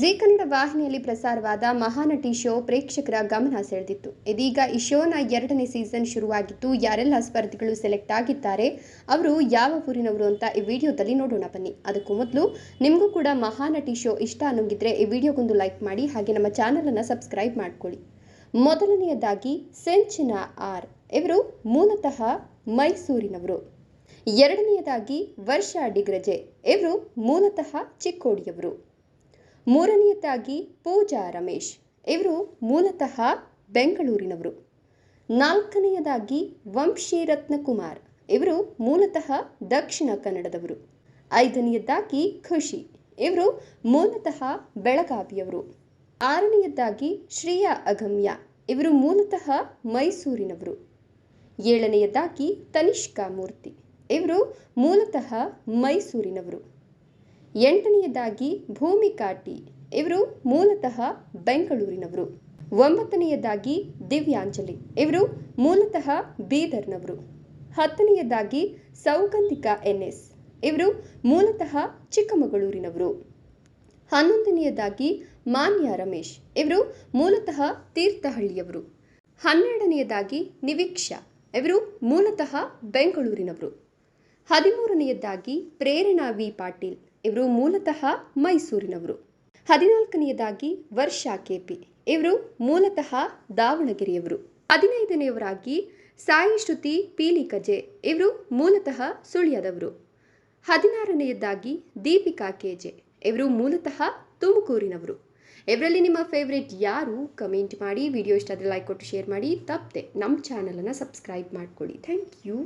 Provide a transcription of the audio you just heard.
G Kannada ವಾಹಿನಿಯಲ್ಲಿ ಪ್ರಸಾರವಾದ Mahanati show ಪ್ರೇಕ್ಷಕರ ಗಮನ ಸೆಳೆದಿತ್ತು. ಇದೀಗ ಈ ಶೋನ ಎರಡನೇ ಸೀಸನ್ ಶುರುವಾಗಿದ್ದು, ಯಾರೆಲ್ಲ ಸ್ಪರ್ಧಿಗಳು ಸೆಲೆಕ್ಟ್ ಆಗಿದ್ದಾರೆ, ಅವರು ಯಾವ ಊರಿನವರು ಅಂತ ಈ ವಿಡಿಯೋದಲ್ಲಿ ನೋಡೋಣ ಬನ್ನಿ. ಅದಕ್ಕೂ ಮೊದಲು ನಿಮಗೂ ಕೂಡ ಮಹಾನಟಿ ಶೋ ಇಷ್ಟ ಅನ್ನೋಂಗಿದ್ರೆ ಈ ವಿಡಿಯೋಗೊಂದು ಲೈಕ್ ಮಾಡಿ, ಹಾಗೆ ನಮ್ಮ ಚಾನಲನ್ನು ಸಬ್ಸ್ಕ್ರೈಬ್ ಮಾಡ್ಕೊಳ್ಳಿ. ಮೊದಲನೆಯದಾಗಿ ಸೆಂಚಿನ ಆರ್ ಇವರು ಮೂಲತಃ ಮೈಸೂರಿನವರು. ಎರಡನೆಯದಾಗಿ ವರ್ಷಾ ಡಿಗ್ರಜೆ ಇವರು ಮೂಲತಃ ಚಿಕ್ಕೋಡಿಯವರು. ಮೂರನೆಯದಾಗಿ ಪೂಜಾ ರಮೇಶ್. ಇವರು ಮೂಲತಃ ಬೆಂಗಳೂರಿನವರು. ನಾಲ್ಕನೆಯದಾಗಿ ವಂಶಿ ರತ್ನಕುಮಾರ್. ಇವರು ಮೂಲತಃ ದಕ್ಷಿಣ ಕನ್ನಡದವರು. ಐದನೆಯದಾಗಿ ಖುಷಿ. ಇವರು ಮೂಲತಃ ಬೆಳಗಾವಿಯವರು. ಆರನೆಯದಾಗಿ ಶ್ರೇಯಾ ಅಗಮ್ಯ. ಇವರು ಮೂಲತಃ ಮೈಸೂರಿನವರು. ಏಳನೆಯದಾಗಿ ತನಿಷ್ಕಾ ಮೂರ್ತಿ. ಇವರು ಮೂಲತಃ ಮೈಸೂರಿನವರು. ಎಂಟನೆಯದಾಗಿ ಭೂಮಿಕಾ ಟಿ ಇವರು ಮೂಲತಃ ಬೆಂಗಳೂರಿನವರು. ಒಂಬತ್ತನೆಯದಾಗಿ ದಿವ್ಯಾಂಜಲಿ. ಇವರು ಮೂಲತಃ ಬೀದರ್ನವರು. ಹತ್ತನೆಯದಾಗಿ ಸೌಗಂಧಿಕಾ ಎನ್ಎಸ್. ಇವರು ಮೂಲತಃ ಚಿಕ್ಕಮಗಳೂರಿನವರು. ಹನ್ನೊಂದನೆಯದಾಗಿ ಮಾನ್ಯ ರಮೇಶ್. ಇವರು ಮೂಲತಃ ತೀರ್ಥಹಳ್ಳಿಯವರು. ಹನ್ನೆರಡನೆಯದಾಗಿ ನಿವೀಕ್ಷಾ. ಇವರು ಮೂಲತಃ ಬೆಂಗಳೂರಿನವರು. ಹದಿಮೂರನೆಯದಾಗಿ ಪ್ರೇರಣಾ ವಿ ಪಾಟೀಲ್. ಇವರು ಮೂಲತಃ ಮೈಸೂರಿನವರು. ಹದಿನಾಲ್ಕನೆಯದಾಗಿ ವರ್ಷಾ ಕೆಪಿ ಇವರು ಮೂಲತಃ ದಾವಣಗೆರೆಯವರು. ಹದಿನೈದನೆಯವರಾಗಿ ಸಾಯಿ ಶ್ರುತಿ ಪೀಲಿಕಜೆ ಇವರು ಮೂಲತಃ ಸುಳ್ಯದವರು. ಹದಿನಾರನೆಯದಾಗಿ ದೀಪಿಕಾ ಕೆಜೆ ಇವರು ಮೂಲತಃ ತುಮಕೂರಿನವರು. ಇವರಲ್ಲಿ ನಿಮ್ಮ ಫೇವ್ರೇಟ್ ಯಾರು? ಕಮೆಂಟ್ ಮಾಡಿ ವಿಡಿಯೋ ಇಷ್ಟ ಆದರೆ ಲೈಕ್ ಕೊಟ್ಟು ಶೇರ್ ಮಾಡಿ, ತಪ್ಪದೆ ನಮ್ಮ ಚಾನಲನ್ನು ಸಬ್ಸ್ಕ್ರೈಬ್ ಮಾಡ್ಕೊಳ್ಳಿ. Thank you